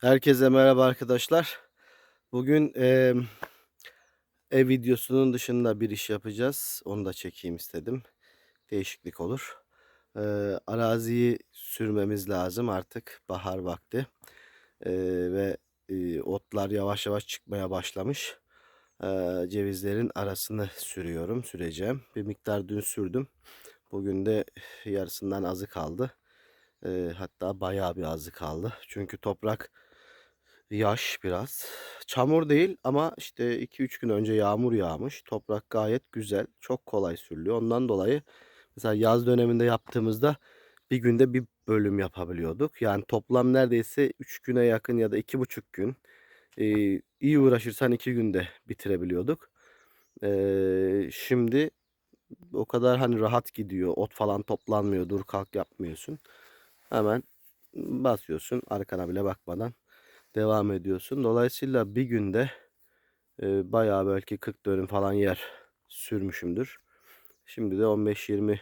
Herkese merhaba arkadaşlar. Bugün eee, ev videosunun dışında bir iş yapacağız. Onu da çekeyim istedim. Değişiklik olur. Eee, araziyi sürmemiz lazım artık bahar vakti. Eee, ve eee, otlar yavaş yavaş çıkmaya başlamış. Eee, cevizlerin arasını sürüyorum, süreceğim. Bir miktar dün sürdüm. Bugün de yarısından azı kaldı. Eee, hatta bayağı bir azı kaldı. Çünkü toprak Yaş biraz. Çamur değil ama işte 2-3 gün önce yağmur yağmış. Toprak gayet güzel. Çok kolay sürülüyor. Ondan dolayı mesela yaz döneminde yaptığımızda bir günde bir bölüm yapabiliyorduk. Yani toplam neredeyse 3 güne yakın ya da 2,5 gün. Ee, iyi uğraşırsan 2 günde bitirebiliyorduk. Ee, şimdi o kadar hani rahat gidiyor. Ot falan toplanmıyor. Dur kalk yapmıyorsun. Hemen basıyorsun arkana bile bakmadan devam ediyorsun. Dolayısıyla bir günde e, bayağı belki 40 dönüm falan yer sürmüşümdür. Şimdi de 15-20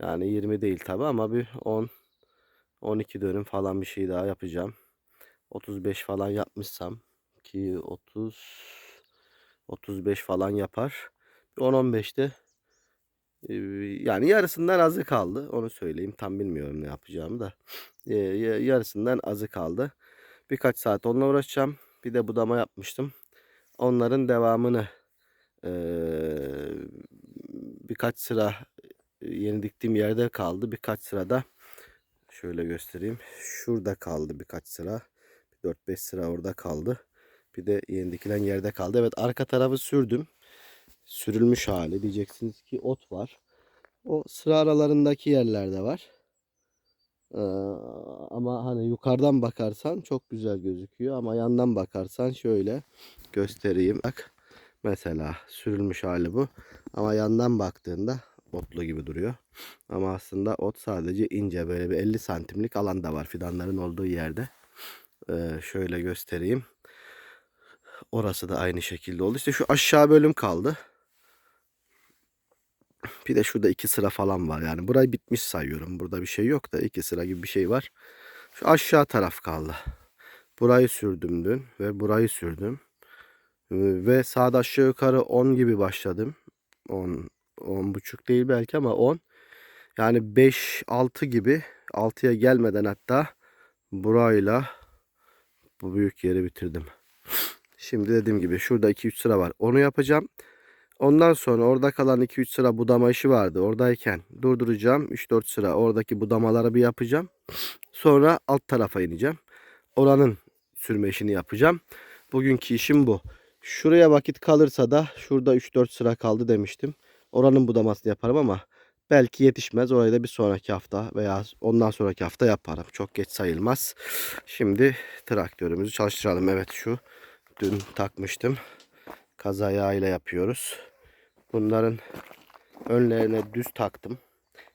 yani 20 değil tabi ama bir 10 12 dönüm falan bir şey daha yapacağım. 35 falan yapmışsam ki 30 35 falan yapar. 10-15'te e, yani yarısından azı kaldı. Onu söyleyeyim. Tam bilmiyorum ne yapacağımı da. Yarısından azı kaldı. Birkaç saat onunla uğraşacağım. Bir de budama yapmıştım. Onların devamını eee, birkaç sıra yeni diktiğim yerde kaldı. Birkaç sırada şöyle göstereyim. Şurada kaldı birkaç sıra. 4-5 sıra orada kaldı. Bir de yeni dikilen yerde kaldı. Evet arka tarafı sürdüm. Sürülmüş hali. Diyeceksiniz ki ot var. O sıra aralarındaki yerlerde var. Ama hani yukarıdan bakarsan çok güzel gözüküyor ama yandan bakarsan şöyle göstereyim. Bak mesela sürülmüş hali bu. Ama yandan baktığında otlu gibi duruyor. Ama aslında ot sadece ince böyle bir 50 santimlik alan da var fidanların olduğu yerde. Ee, şöyle göstereyim. Orası da aynı şekilde oldu. İşte şu aşağı bölüm kaldı. Bir de şurada iki sıra falan var. Yani burayı bitmiş sayıyorum. Burada bir şey yok da iki sıra gibi bir şey var. Şu aşağı taraf kaldı. Burayı sürdüm dün ve burayı sürdüm. Ee, Ve sağda aşağı yukarı 10 gibi başladım. 10, 10 buçuk değil belki ama 10. Yani 5, 6 gibi 6'ya gelmeden hatta burayla bu büyük yeri bitirdim. Şimdi dediğim gibi şurada 2-3 sıra var. Onu yapacağım. Ondan sonra orada kalan 2-3 sıra budama işi vardı. Oradayken durduracağım. 3-4 sıra oradaki budamaları bir yapacağım. Sonra alt tarafa ineceğim. Oranın sürme işini yapacağım. Bugünkü işim bu. Şuraya vakit kalırsa da şurada 3-4 sıra kaldı demiştim. Oranın budamasını yaparım ama belki yetişmez. Orayı da bir sonraki hafta veya ondan sonraki hafta yaparım. Çok geç sayılmaz. Şimdi traktörümüzü çalıştıralım. Evet şu dün takmıştım. Kaza yağıyla yapıyoruz. Bunların önlerine düz taktım.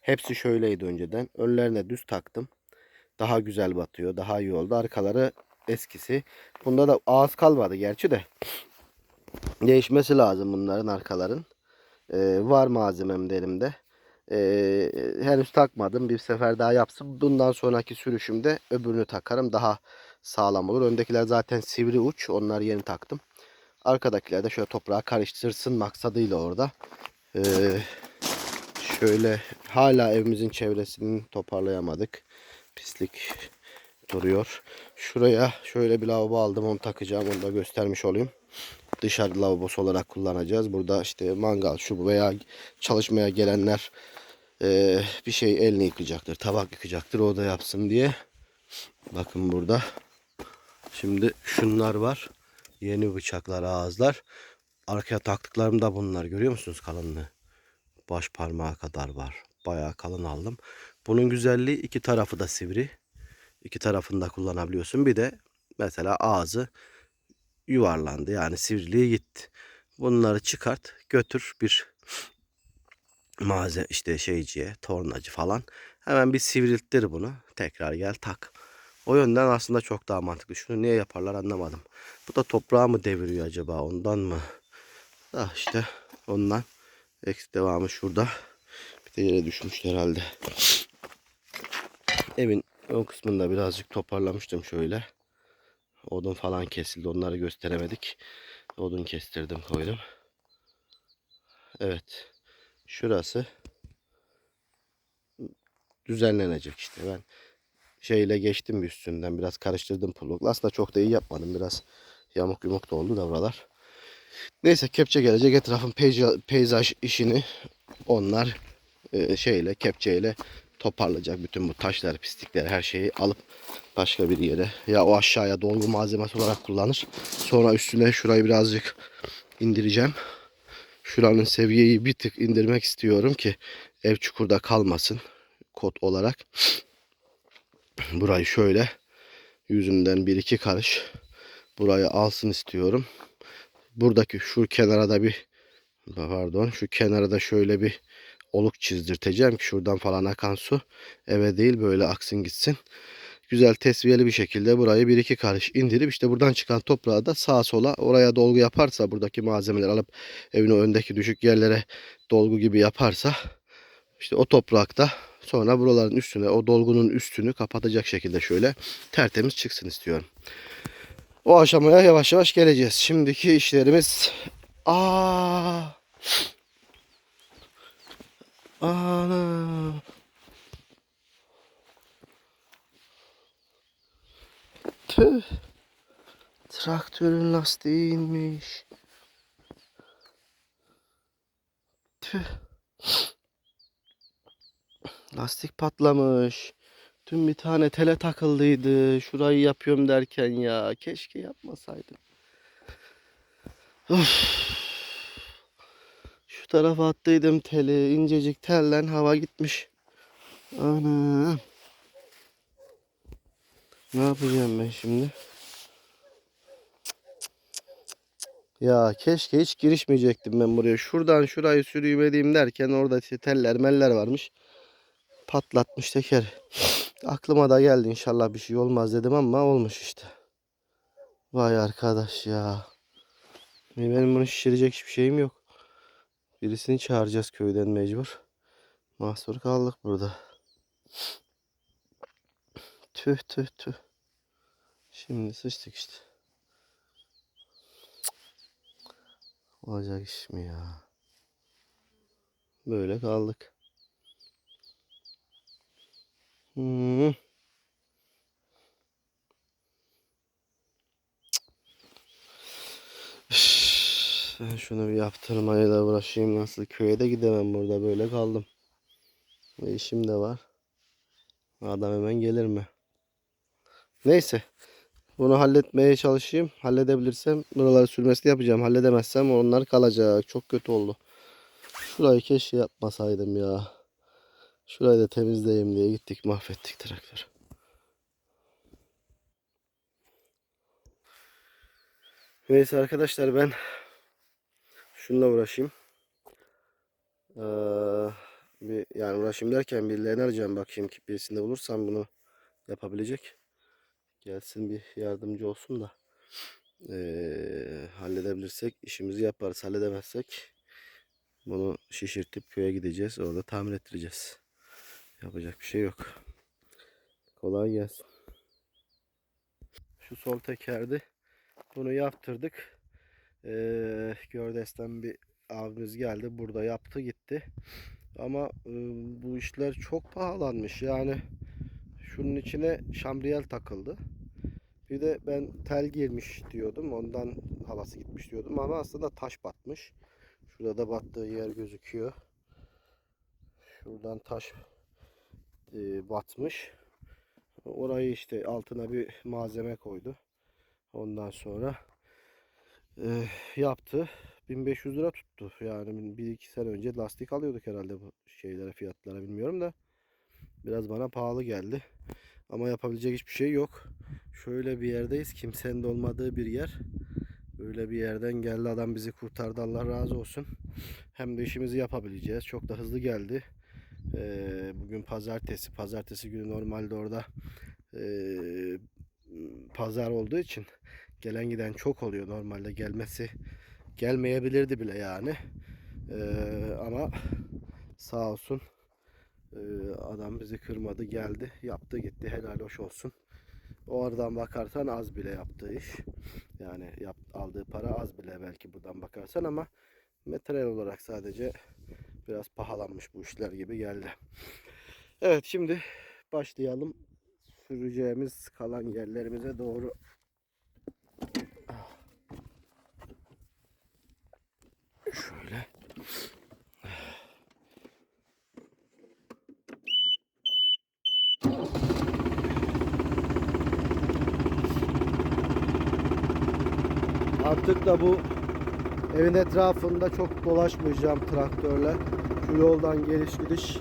Hepsi şöyleydi önceden. Önlerine düz taktım. Daha güzel batıyor. Daha iyi oldu. Arkaları eskisi. Bunda da ağız kalmadı gerçi de. Değişmesi lazım bunların arkaların. Ee, var malzemem de. Ee, henüz takmadım. Bir sefer daha yapsın. Bundan sonraki sürüşümde öbürünü takarım. Daha sağlam olur. Öndekiler zaten sivri uç. Onları yeni taktım. Arkadakiler de şöyle toprağa karıştırsın maksadıyla orada. Ee, şöyle hala evimizin çevresini toparlayamadık. Pislik duruyor. Şuraya şöyle bir lavabo aldım onu takacağım. Onu da göstermiş olayım. Dışarı lavabosu olarak kullanacağız. Burada işte mangal şu veya çalışmaya gelenler e, bir şey elini yıkacaktır. Tabak yıkacaktır. O da yapsın diye. Bakın burada. Şimdi şunlar var. Yeni bıçaklar, ağızlar. Arkaya taktıklarım da bunlar. Görüyor musunuz kalınlığı? Baş parmağı kadar var. Bayağı kalın aldım. Bunun güzelliği iki tarafı da sivri. İki tarafını da kullanabiliyorsun. Bir de mesela ağzı yuvarlandı. Yani sivriliği gitti. Bunları çıkart, götür bir malzeme işte şeyciye, tornacı falan. Hemen bir sivrilttir bunu. Tekrar gel tak. O yönden aslında çok daha mantıklı. Şunu niye yaparlar anlamadım. Bu da toprağı mı deviriyor acaba ondan mı? Ah işte ondan. Eksi devamı şurada. Bir de yere düşmüş herhalde. Evin o kısmında birazcık toparlamıştım şöyle. Odun falan kesildi. Onları gösteremedik. Odun kestirdim koydum. Evet. Şurası düzenlenecek işte. Ben şeyle geçtim üstünden. Biraz karıştırdım pullukla. Aslında çok da iyi yapmadım. Biraz yamuk yumuk da oldu da buralar. Neyse kepçe gelecek. Etrafın peyza- peyzaj işini onlar e, şeyle kepçeyle toparlayacak. Bütün bu taşlar, pislikler her şeyi alıp başka bir yere ya o aşağıya dolgu malzemesi olarak kullanır. Sonra üstüne şurayı birazcık indireceğim. Şuranın seviyeyi bir tık indirmek istiyorum ki ev çukurda kalmasın kod olarak. Burayı şöyle yüzünden bir iki karış burayı alsın istiyorum. Buradaki şu kenara da bir pardon şu kenara da şöyle bir oluk çizdirteceğim ki şuradan falan akan su eve değil böyle aksın gitsin. Güzel tesviyeli bir şekilde burayı bir iki karış indirip işte buradan çıkan toprağı da sağa sola oraya dolgu yaparsa buradaki malzemeleri alıp evin öndeki düşük yerlere dolgu gibi yaparsa işte o toprakta sonra buraların üstüne o dolgunun üstünü kapatacak şekilde şöyle tertemiz çıksın istiyorum. O aşamaya yavaş yavaş geleceğiz. Şimdiki işlerimiz Aa! Ana! Tüh! Traktörün lastiği inmiş. Tüh! Lastik patlamış. Dün bir tane tele takıldıydı. Şurayı yapıyorum derken ya. Keşke yapmasaydım. Of. Şu tarafa attıydım teli. incecik tellen hava gitmiş. Ana. Ne yapacağım ben şimdi? Ya keşke hiç girişmeyecektim ben buraya. Şuradan şurayı sürüyüm edeyim derken orada işte teller meller varmış. Patlatmış teker. Aklıma da geldi inşallah bir şey olmaz dedim ama olmuş işte. Vay arkadaş ya. Benim bunu şişirecek hiçbir şeyim yok. Birisini çağıracağız köyden mecbur. Mahsur kaldık burada. Tüh tüh tüh. Şimdi sıçtık işte. Olacak iş mi ya? Böyle kaldık. Ben şunu bir yaptırmaya da uğraşayım nasıl köye de gidemem burada böyle kaldım. Ve işim de var. Adam hemen gelir mi? Neyse. Bunu halletmeye çalışayım. Halledebilirsem buraları sürmesini yapacağım. Halledemezsem onlar kalacak. Çok kötü oldu. Şurayı keşke yapmasaydım ya. Şurayı da temizleyeyim diye gittik mahvettik traktör. Neyse arkadaşlar ben şununla uğraşayım. Ee, bir, yani uğraşayım derken birilerini arayacağım bakayım ki birisinde bulursam bunu yapabilecek. Gelsin bir yardımcı olsun da ee, halledebilirsek işimizi yaparız. Halledemezsek bunu şişirtip köye gideceğiz. Orada tamir ettireceğiz. Yapacak bir şey yok. Kolay gelsin. Şu sol tekerdi. Bunu yaptırdık. Ee, Gördes'ten bir abimiz geldi. Burada yaptı gitti. Ama e, bu işler çok pahalanmış. Yani şunun içine şamriyel takıldı. Bir de ben tel girmiş diyordum. Ondan havası gitmiş diyordum. Ama aslında taş batmış. Şurada da battığı yer gözüküyor. Şuradan taş e, batmış. Orayı işte altına bir malzeme koydu. Ondan sonra e, yaptı. 1500 lira tuttu. Yani 1-2 sene önce lastik alıyorduk herhalde bu şeylere fiyatlara bilmiyorum da. Biraz bana pahalı geldi. Ama yapabilecek hiçbir şey yok. Şöyle bir yerdeyiz. Kimsenin de olmadığı bir yer. Böyle bir yerden geldi adam bizi kurtardı. Allah razı olsun. Hem de işimizi yapabileceğiz. Çok da hızlı geldi. Bugün pazartesi. Pazartesi günü normalde orada pazar olduğu için gelen giden çok oluyor normalde gelmesi gelmeyebilirdi bile yani ama sağ olsun adam bizi kırmadı geldi yaptı gitti helal hoş olsun Oradan bakarsan az bile yaptığı iş. Yani yap, aldığı para az bile belki buradan bakarsan ama materyal olarak sadece biraz pahalanmış bu işler gibi geldi. Evet şimdi başlayalım. Süreceğimiz kalan yerlerimize doğru. Şöyle. Artık da bu evin etrafında çok dolaşmayacağım traktörle. Şu yoldan geliş gidiş.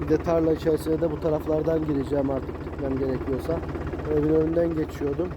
Bir de tarla içerisine de bu taraflardan gireceğim artık gitmem gerekiyorsa. Evin önünden geçiyordum.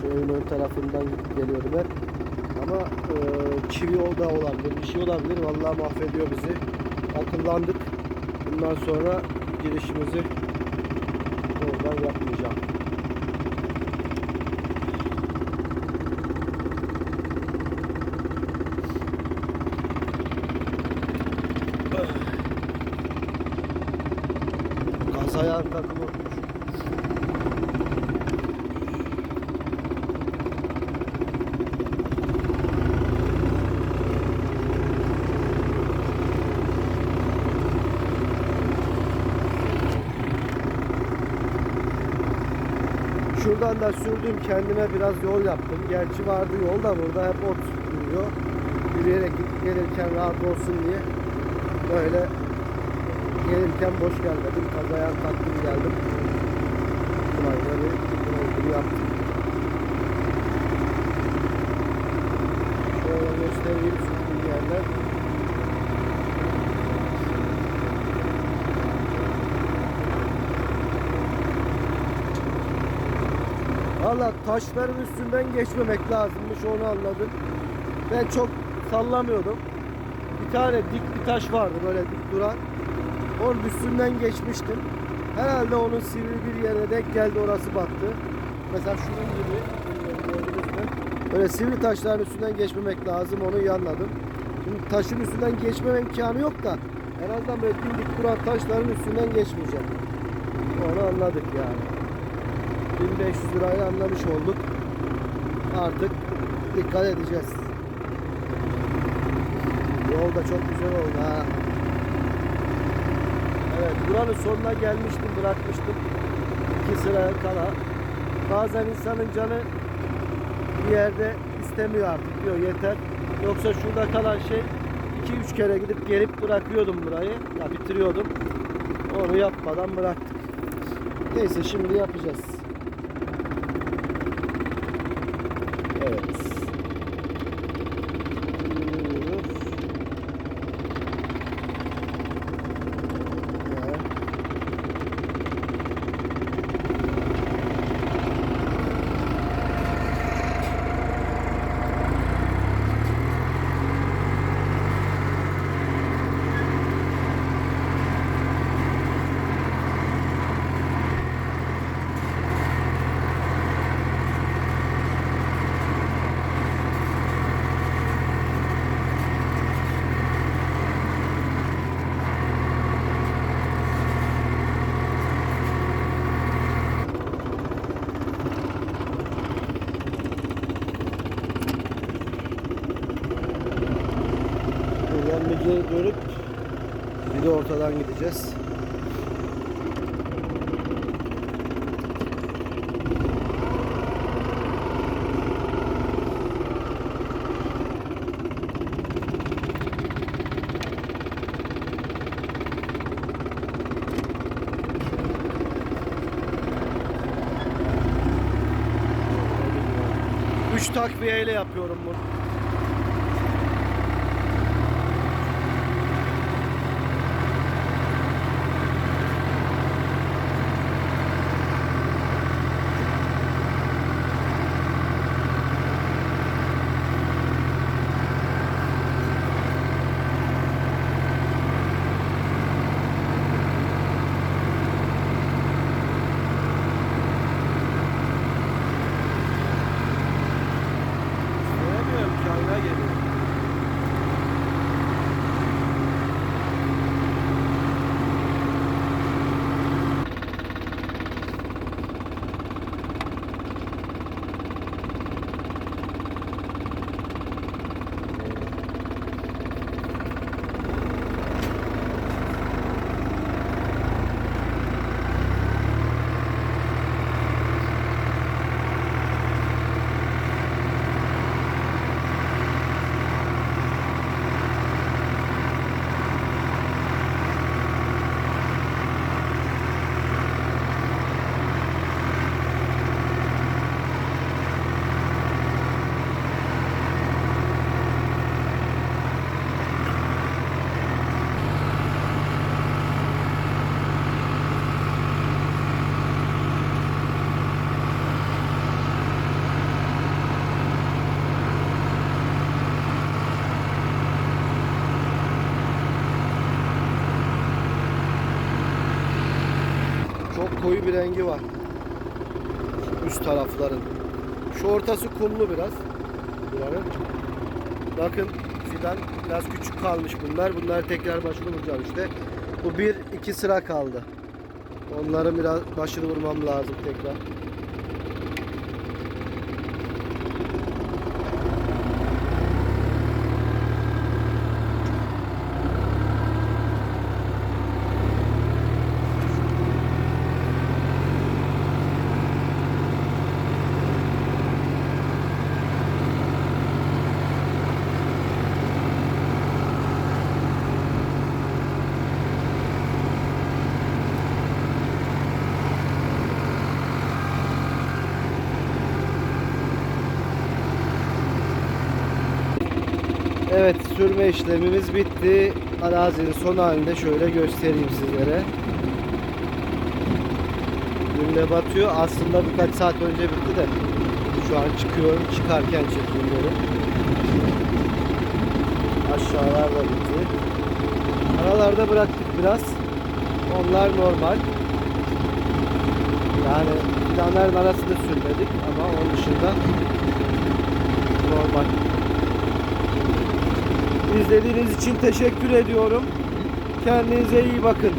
Şu evin ön tarafından geliyordum hep. Ama e, çivi yol da olabilir, bir şey olabilir. Vallahi mahvediyor bizi. Akıllandık. Bundan sonra girişimizi oradan yapmayacağım. Gaz ayağın takımı. Şuradan da sürdüm kendime biraz yol yaptım. Gerçi vardı yol da burada hep ot duruyor. Yürüyerek gidip gelirken rahat olsun diye böyle gelirken boş gelmedim. Kazaya taktım geldim. Bir burayı yaptım. Şöyle göstereyim sürdüğüm yerler. Valla taşların üstünden geçmemek lazımmış onu anladım. Ben çok sallamıyordum. Bir tane dik bir taş vardı böyle dik duran. Onun üstünden geçmiştim. Herhalde onun sivri bir yere denk geldi orası battı. Mesela şunun gibi? Böyle sivri taşların üstünden geçmemek lazım onu iyi anladım. Şimdi taşın üstünden geçmeme imkanı yok da en azından böyle dimdik duran taşların üstünden geçmeyeceğim. Onu anladık yani. 1500 lirayı anlamış olduk. Artık dikkat edeceğiz. Yol da çok güzel oldu ha. Evet buranın sonuna gelmiştim bırakmıştım. İki sıra kala. Bazen insanın canı bir yerde istemiyor artık diyor yeter. Yoksa şurada kalan şey 2-3 kere gidip gelip bırakıyordum burayı. Ya bitiriyordum. Onu yapmadan bıraktık. Neyse şimdi yapacağız. Evet. Yürüyoruz. Evet. Buradan bir geri dönüp de ortadan gideceğiz. Üç takviyeyle yapıyorum bunu. Koyu bir rengi var. Üst tarafların. Şu ortası kumlu biraz. Buranın. Bakın fidan biraz küçük kalmış bunlar. Bunları tekrar başını vuracağım işte. Bu bir iki sıra kaldı. Onların biraz başını vurmam lazım tekrar. Evet sürme işlemimiz bitti. Arazinin son halinde şöyle göstereyim sizlere. Gün de batıyor. Aslında birkaç saat önce bitti de şu an çıkıyorum. Çıkarken çekiyorum. Aşağılar da bitti. Aralarda bıraktık biraz. Onlar normal. Yani fidanların arasında sürmedik ama onun dışında normal. İzlediğiniz için teşekkür ediyorum. Kendinize iyi bakın.